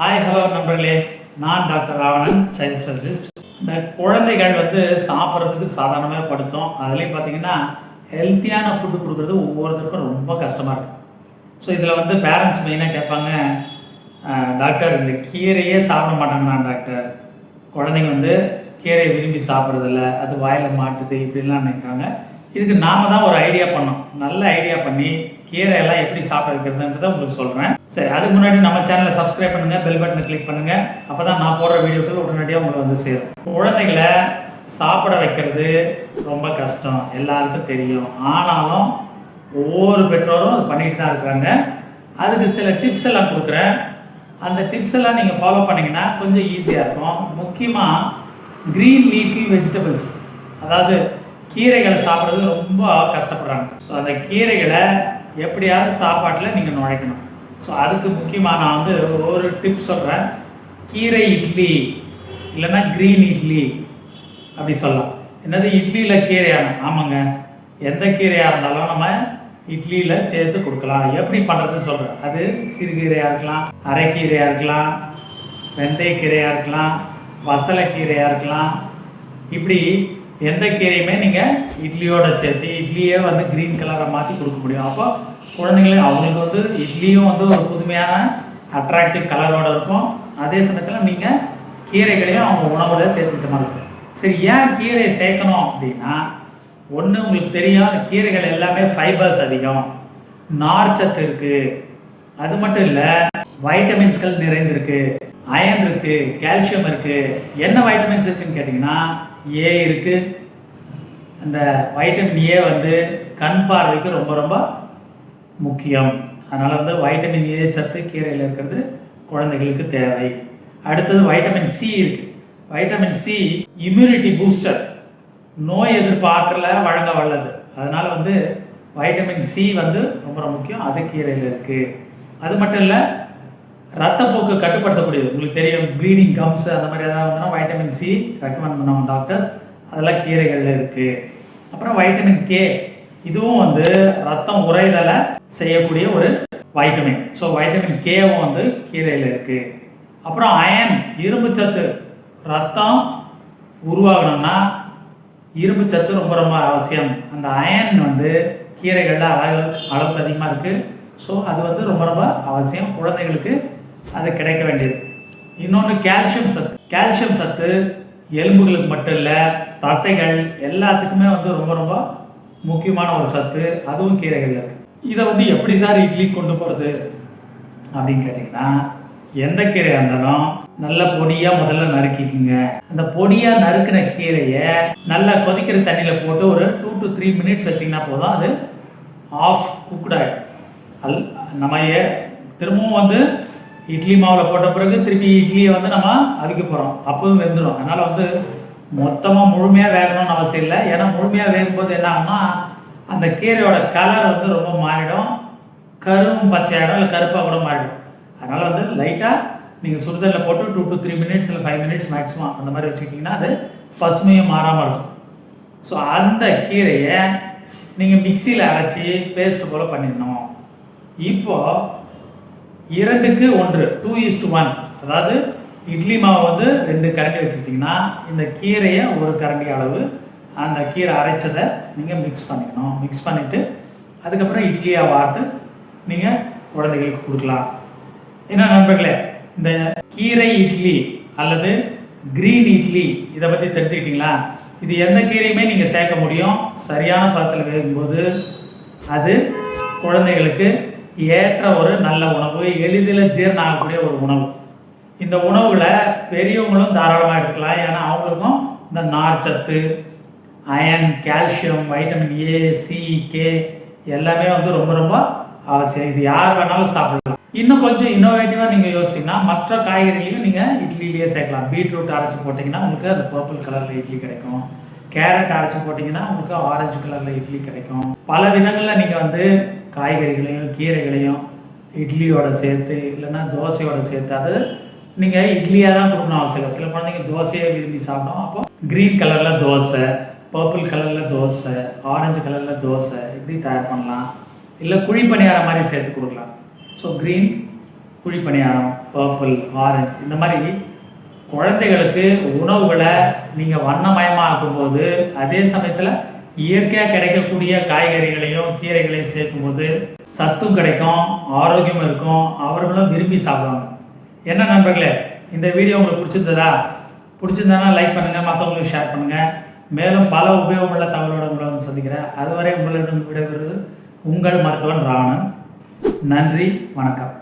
Hi hello நண்பர்களே. நான் doctor Ravanan child specialist இந்த குழந்தைகள் வந்து சாப்பிட்றதுக்கு சாதாரணமாக படுத்தோம். அதுலேயும் பார்த்தீங்கன்னா ஹெல்த்தியான ஃபுட்டு கொடுக்குறது ஒவ்வொருத்தருக்கும் ரொம்ப கஷ்டமாக இருக்கும் ஸோ இதில் வந்து பேரண்ட்ஸ் மெயினாக கேட்பாங்க? டாக்டர் இந்த கீரையே சாப்பிட மாட்டாங்கண்ணா டாக்டர். குழந்தைங்க வந்து கீரையை விரும்பி சாப்பிட்றதில்ல. அது வாயில் மாட்டுது இப்படிலாம் நினைக்கிறாங்க. இதுக்கு நாம தான் ஒரு ஐடியா பண்ணோம். நல்ல ஐடியா பண்ணி கீரை எல்லாம் எப்படி சாப்பிட உங்களுக்கு சொல்கிறேன் சரி அதுக்கு முன்னாடி நம்ம சேனலை சப்ஸ்கிரைப் பண்ணுங்கள் பெல் பட்டனை கிளிக் பண்ணுங்கள் அப்போ தான் நான் போடுற வீடியோக்கள் உடனடியாக உங்களுக்கு வந்து சேரும். குழந்தைகளை சாப்பிட வைக்கிறது ரொம்ப கஷ்டம். எல்லாருக்கும் தெரியும். ஆனாலும் ஒவ்வொரு பெற்றோரும் அது பண்ணிட்டு தான் இருக்கிறாங்க. அதுக்கு சில டிப்ஸ் எல்லாம் கொடுக்குறேன். அந்த டிப்ஸ் எல்லாம் நீங்கள் ஃபாலோ பண்ணிங்கன்னா கொஞ்சம் ஈஸியாக இருக்கும். முக்கியமாக க்ரீன் லீஃபி வெஜிடபிள்ஸ் அதாவது கீரைகளை சாப்பிட்றது ரொம்ப கஷ்டப்படுறாங்க. ஸோ அந்த கீரைகளை எப்படியாவது சாப்பாட்டில் நீங்கள் நுழைக்கணும். ஸோ அதுக்கு முக்கியமாக நான் வந்து ஒரு டிப் சொல்கிறேன் கீரை இட்லி இல்லைன்னா க்ரீன் இட்லி அப்படி சொல்லலாம். என்னது? இட்லியில் கீரையான ஆமாங்க. எந்த கீரையாக இருந்தாலும் நம்ம இட்லியில் சேர்த்து கொடுக்கலாம். எப்படி பண்ணுறதுன்னு சொல்கிறேன் அது சிறுகீரையாக இருக்கலாம் அரைக்கீரையாக இருக்கலாம் வெந்தயக்கீரையாக இருக்கலாம் வசலைக்கீரையாக இருக்கலாம். இப்படி எந்த கீரையுமே நீங்கள் இட்லியோட சேர்த்து இட்லியே வந்து க்ரீன் கலரை மாற்றி கொடுக்க முடியும். அப்போ குழந்தைங்களே அவங்களுக்கு வந்து இட்லியும் வந்து ஒரு புதுமையான அட்ராக்டிவ் கலரோடு இருக்கும். அதே சமயத்தில் நீங்கள் கீரைகளையும் அவங்க உணவில் சேர்த்துக்கிட்ட மாதிரி இருக்கும். சரி ஏன் கீரையை சேர்க்கணும் அப்படின்னா ஒன்று உங்களுக்கு தெரியும் அந்த கீரைகள் எல்லாமே ஃபைபர்ஸ் அதிகம். நார்ச்சத்து இருக்குது அது மட்டும் இல்லை வைட்டமின்ஸ்கள் நிறைந்திருக்கு அயன் இருக்குது கால்சியம் இருக்குது என்ன வைட்டமின்ஸ் இருக்குன்னு கேட்டிங்கன்னா ஏ இருக்குது அந்த வைட்டமின் ஏ வந்து கண் பார்வைக்கு ரொம்ப ரொம்ப முக்கியம். அதனால் வந்து வைட்டமின் ஏ சத்து கீரையில் இருக்கிறது குழந்தைகளுக்கு தேவை. அடுத்தது வைட்டமின் சி இருக்கு. வைட்டமின் சி இம்யூனிட்டி பூஸ்டர் நோய் எதிர்ப்பாற்றல வழங்க வல்லது. அதனால் வந்து வைட்டமின் சி வந்து ரொம்ப ரொம்ப முக்கியம். அது கீரையில் இருக்குது அது மட்டும் இல்லை ரத்தப்போக்கு கட்டுப்படுத்தக்கூடியது. உங்களுக்கு தெரியும் ப்ளீடிங் கம்ஸ் அந்த மாதிரி ஏதாவது வந்துன்னா வைட்டமின் சி ரெக்கமெண்ட் பண்ணுவாங்க டாக்டர்ஸ் அதெல்லாம் கீரைகளில் இருக்குது அப்புறம் வைட்டமின் கே இதுவும் வந்து ரத்தம் உறைதலை செய்யக்கூடிய ஒரு வைட்டமின் ஸோ வைட்டமின் கேவும் வந்து கீரையில் இருக்குது அப்புறம் அயன் இரும்பு சத்து ரத்தம் உருவாகணும்னா இரும்பு சத்து ரொம்ப ரொம்ப அவசியம். அந்த அயன் வந்து கீரைகளில் அளவு அளவுக்கு அதிகமாக இருக்குது ஸோ அது வந்து ரொம்ப ரொம்ப அவசியம். குழந்தைகளுக்கு அது கிடைக்க வேண்டியது. இன்னொன்று கால்சியம் சத்து. கால்சியம் சத்து எலும்புகளுக்கு மட்டும் இல்லை தசைகள் எல்லாத்துக்குமே வந்து ரொம்ப ரொம்ப முக்கியமான ஒரு சத்து அதுவும் கீரைகளில் இருக்குது இதை வந்து எப்படி சார் இட்லி கொண்டு போகிறது அப்படின்னு கேட்டிங்கன்னா எந்த கீரையாக இருந்தாலும் நல்ல பொடியாக முதல்ல நறுக்கிக்குங்க. அந்த பொடியாக நறுக்கின கீரையை நல்லா கொதிக்கிற தண்ணியில் போட்டு ஒரு டூ டு த்ரீ மினிட்ஸ் வச்சிங்கன்னா போதும். அது ஆஃப் குக்டு அல் நம்ம ஏ- திரும்பவும் வந்து இட்லி மாவில் போட்ட பிறகு திருப்பி இட்லியை வந்து நம்ம அவிக்க போகிறோம் அப்பவும் வெந்துடும் அதனால் வந்து மொத்தமாக முழுமையாக வேகணும்னு அவசியம் இல்லை. ஏன்னா முழுமையாக வேகும்போது என்ன ஆகும்னா அந்த கீரையோட கலர் வந்து ரொம்ப மாறிடும். கரும் பச்சையாயிடும் இல்லை கருப்பாக கூட மாறிடும். அதனால் வந்து லைட்டாக நீங்கள் சுடுதலில் போட்டு டூ டு த்ரீ மினிட்ஸ் இல்லை ஃபைவ் மினிட்ஸ் மேக்ஸிமம் அந்த மாதிரி வச்சுக்கிட்டிங்கன்னா அது பசுமையும் மாறாமல் இருக்கும். ஸோ அந்த கீரையை நீங்கள் மிக்சியில் அரைச்சி பேஸ்ட் போல் பண்ணிடணும். இப்போது இரண்டுக்கு ஒன்று டூ ஈஸ்ட் ஒன் அதாவது இட்லி மாவு வந்து ரெண்டு கரண்டி வச்சுக்கிட்டிங்கன்னா இந்த கீரையை ஒரு கரண்டி அளவு அந்த கீரை அரைச்சதை நீங்கள் மிக்ஸ் பண்ணிக்கணும். மிக்ஸ் பண்ணிவிட்டு அதுக்கப்புறம் இட்லியாக வார்த்து நீங்கள் குழந்தைகளுக்கு கொடுக்கலாம். என்ன நண்பர்களே இந்த கீரை இட்லி அல்லது க்ரீன் இட்லி இதை பற்றி தெரிஞ்சுக்கிட்டிங்களா? இது எந்த கீரையுமே நீங்கள் சேர்க்க முடியும். சரியான பாத்திரத்தில் வேகும்போது அது குழந்தைகளுக்கு ஏற்ற ஒரு நல்ல உணவு எளிதில் ஜீரணம் ஆகக்கூடிய ஒரு உணவு. இந்த உணவில் பெரியவங்களும் தாராளமாக எடுத்துக்கலாம். ஏன்னா அவங்களுக்கும் இந்த நார்ச்சத்து iron calcium vitamin A C K எல்லாமே வந்து ரொம்ப ரொம்ப அவசியம். இது யார் வேணாலும் சாப்பிடலாம். இன்னும் கொஞ்சம் இன்னோவேட்டிவாக நீங்கள் யோசிச்சிங்கன்னா மற்ற காய்கறிகளையும் நீங்கள் இட்லிலேயே சேர்க்கலாம். பீட்ரூட் அரைச்சி போட்டிங்கன்னா உங்களுக்கு அந்த பர்பிள் கலரில் இட்லி கிடைக்கும். கேரட் அரைச்சி போட்டிங்கன்னா உங்களுக்கு ஆரஞ்சு கலரில் இட்லி கிடைக்கும். பல விதங்களில் நீங்கள் வந்து காய்கறிகளையும் கீரைகளையும் இட்லியோட சேர்த்து இல்லைன்னா தோசையோட சேர்த்து அது நீங்கள் இட்லியாக தான் கொடுக்கணும் அவசியம் இல்லை. சில குழந்தைங்க தோசையை விரும்பி சாப்பிடும் அப்போ க்ரீன் கலரில் தோசை பர்பிள் கலரில் தோசை ஆரஞ்சு கலரில் தோசை இப்படி தயார் பண்ணலாம். இல்லை குழி பணியாரம் மாதிரி சேர்த்து கொடுக்கலாம். ஸோ க்ரீன் குழிப்பணியாரம் பர்பிள் ஆரஞ்சு இந்த மாதிரி குழந்தைகளுக்கு உணவுகளை நீங்கள் வண்ணமயமாக்கும்போது அதே சமயத்தில் இயற்கையாக கிடைக்கக்கூடிய காய்கறிகளையும் கீரைகளையும் சேர்க்கும்போது சத்தும் கிடைக்கும் ஆரோக்கியமும் இருக்கும். அவர்களும் விரும்பி சாப்பிடுவாங்க. என்ன நண்பர்களே இந்த வீடியோ உங்களுக்கு பிடிச்சிருந்ததா? பிடிச்சிருந்தானா லைக் பண்ணுங்கள் மற்றவங்களுக்கு ஷேர் பண்ணுங்கள் மேலும் பல உபயோகமுள்ள தகவலோட உங்களை வந்து சந்திக்கிறேன். அதுவரை உங்களிடம் விடைபெறுவது உங்கள் மருத்துவன் ராணன். நன்றி வணக்கம்.